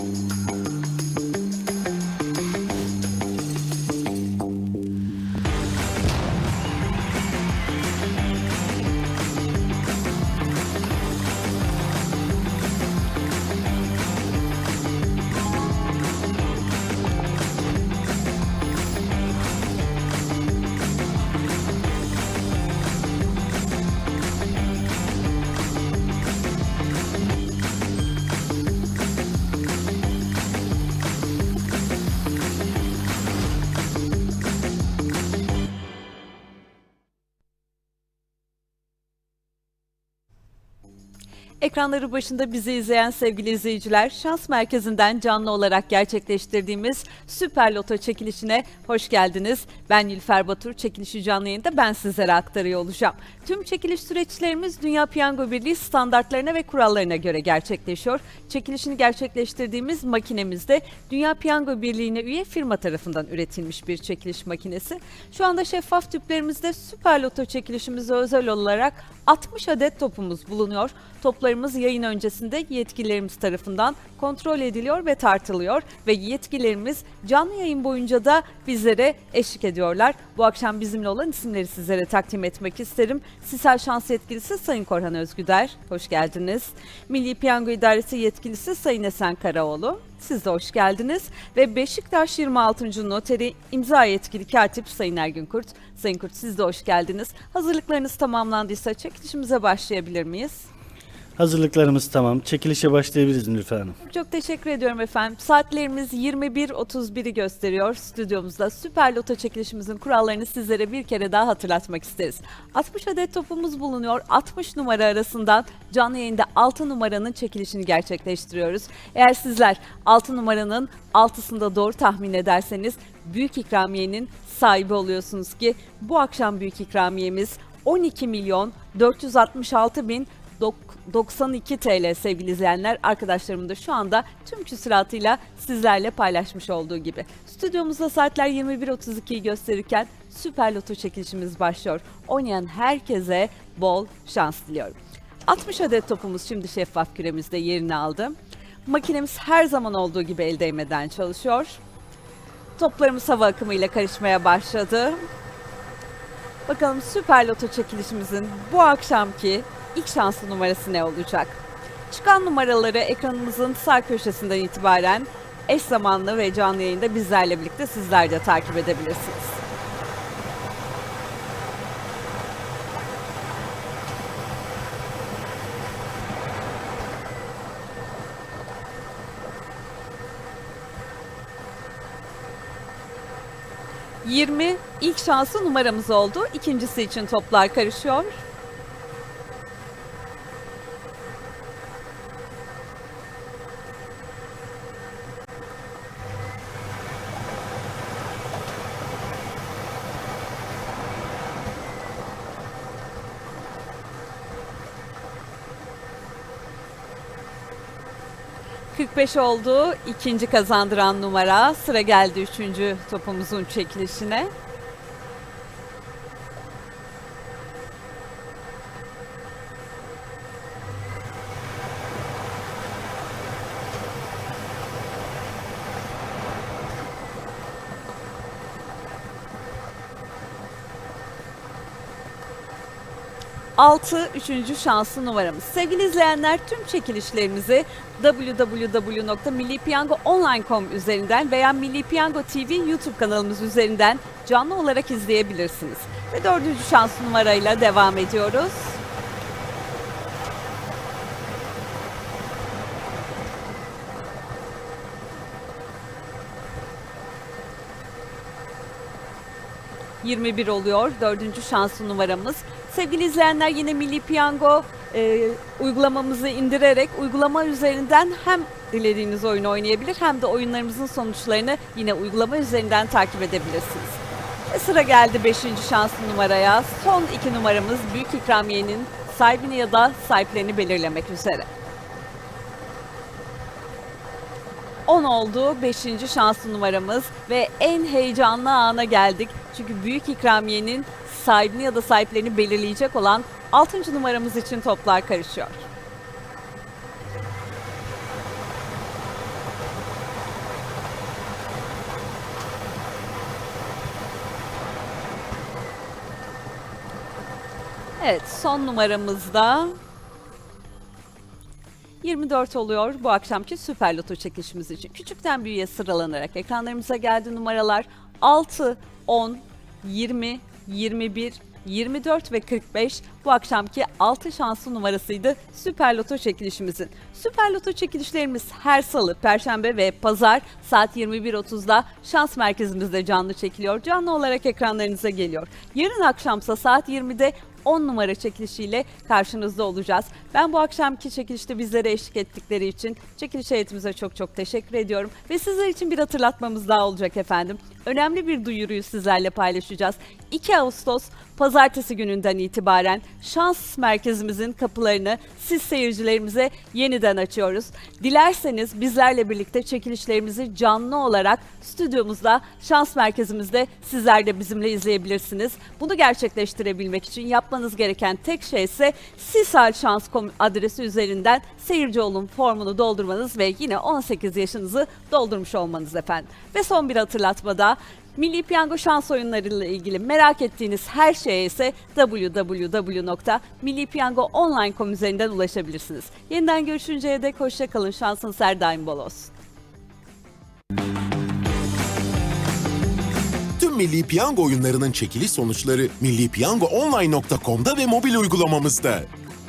Música Ekranları başında bizi izleyen sevgili izleyiciler, Şans Merkezi'nden canlı olarak gerçekleştirdiğimiz Süper Loto çekilişine hoş geldiniz. Ben Nilüfer Batur, çekilişi canlı yayında ben sizlere aktarıyor olacağım. Tüm çekiliş süreçlerimiz Dünya Piyango Birliği standartlarına ve kurallarına göre gerçekleşiyor. Çekilişini gerçekleştirdiğimiz makinemizde Dünya Piyango Birliği'ne üye firma tarafından üretilmiş bir çekiliş makinesi. Şu anda şeffaf tüplerimizde Süper Loto çekilişimize özel olarak 60 adet topumuz bulunuyor. Toplarımız yayın öncesinde yetkililerimiz tarafından kontrol ediliyor ve tartılıyor ve yetkililerimiz canlı yayın boyunca da bizlere eşlik ediyorlar. Bu akşam bizimle olan isimleri sizlere takdim etmek isterim. Sisal Şans Yetkilisi Sayın Korhan Özgüder, hoş geldiniz. Milli Piyango İdaresi Yetkilisi Sayın Esen Karaoğlu, siz de hoş geldiniz. Ve Beşiktaş 26. Noteri imza yetkili katip Sayın Ergün Kurt. Sayın Kurt siz de hoş geldiniz. Hazırlıklarınız tamamlandıysa çekilişimize başlayabilir miyiz? Hazırlıklarımız tamam. Çekilişe başlayabiliriz Nilüfer Hanım. Çok teşekkür ediyorum efendim. Saatlerimiz 21.31'i gösteriyor. Stüdyomuzda Süper Loto çekilişimizin kurallarını sizlere bir kere daha hatırlatmak isteriz. 60 adet topumuz bulunuyor. 60 numara arasından canlı yayında 6 numaranın çekilişini gerçekleştiriyoruz. Eğer sizler 6 numaranın 6'sında doğru tahmin ederseniz büyük ikramiyenin sahibi oluyorsunuz ki bu akşam büyük ikramiyemiz 12 milyon 466 bin 92 TL sevgili izleyenler arkadaşlarımın da şu anda tüm küsuratıyla sizlerle paylaşmış olduğu gibi. Stüdyomuzda saatler 21.32'yi gösterirken Süper Loto çekilişimiz başlıyor. Oynayan herkese bol şans diliyorum. 60 adet topumuz şimdi şeffaf küremizde yerini aldı. Makinemiz her zaman olduğu gibi el değmeden çalışıyor. Toplarımız hava akımıyla karışmaya başladı. Bakalım Süper Loto çekilişimizin bu akşamki ilk şanslı numarası ne olacak? Çıkan numaraları ekranımızın sağ köşesinden itibaren eş zamanlı ve canlı yayında bizlerle birlikte sizler de takip edebilirsiniz. ...20 ilk şanslı numaramız oldu. İkincisi için toplar karışıyor. ...45 oldu. ikinci kazandıran numara. Sıra geldi üçüncü topumuzun çekilişine. Altı üçüncü şanslı numaramız. Sevgili izleyenler tüm çekilişlerimizi www.millipiyango.online.com üzerinden veya Milli Piyango TV YouTube kanalımız üzerinden canlı olarak izleyebilirsiniz. Ve dördüncü şanslı numarayla devam ediyoruz. ...21 oluyor. Dördüncü şanslı numaramız. Sevgili izleyenler yine Milli Piyango e, uygulamamızı indirerek uygulama üzerinden hem dilediğiniz oyunu oynayabilir hem de oyunlarımızın sonuçlarını yine uygulama üzerinden takip edebilirsiniz. Ve sıra geldi 5. şanslı numaraya. Son iki numaramız büyük ikramiyenin sahibini ya da sahiplerini belirlemek üzere. 10 oldu 5. şanslı numaramız ve en heyecanlı ana geldik. Çünkü büyük ikramiyenin sahibini ya da sahiplerini belirleyecek olan 6. numaramız için toplar karışıyor. Evet son numaramızda 24 oluyor bu akşamki Süper Loto çekilişimiz için. Küçükten büyüğe sıralanarak ekranlarımıza geldi numaralar 6, 10, 20, 21, 24 ve 45 bu akşamki 6 şanslı numarasıydı Süper Loto çekilişimizin. Süper Loto çekilişlerimiz her salı, perşembe ve pazar saat 21.30'da şans merkezimizde canlı çekiliyor. Canlı olarak ekranlarınıza geliyor. Yarın akşamsa saat 20'de 10 numara çekilişiyle karşınızda olacağız. Ben bu akşamki çekilişte bizlere eşlik ettikleri için çekiliş heyetimize çok çok teşekkür ediyorum. Ve sizler için bir hatırlatmamız daha olacak efendim. Önemli bir duyuruyu sizlerle paylaşacağız. 2 Ağustos pazartesi gününden itibaren şans merkezimizin kapılarını siz seyircilerimize yeniden açıyoruz. Dilerseniz bizlerle birlikte çekilişlerimizi canlı olarak stüdyomuzda, şans merkezimizde sizler de bizimle izleyebilirsiniz. Bunu gerçekleştirebilmek için yapmanız gereken tek şey ise sisalşans.com adresi üzerinden seyirci olun formunu doldurmanız ve yine 18 yaşınızı doldurmuş olmanız efendim. Ve son bir hatırlatma da Milli Piyango şans oyunlarıyla ilgili merak ettiğiniz her şeye ise www.millipiyangoonline.com üzerinden ulaşabilirsiniz. Yeniden görüşünceye dek hoşça kalın. Şansınız her daim bol olsun. Tüm Milli Piyango oyunlarının çekiliş sonuçları millipiyangoonline.com'da ve mobil uygulamamızda.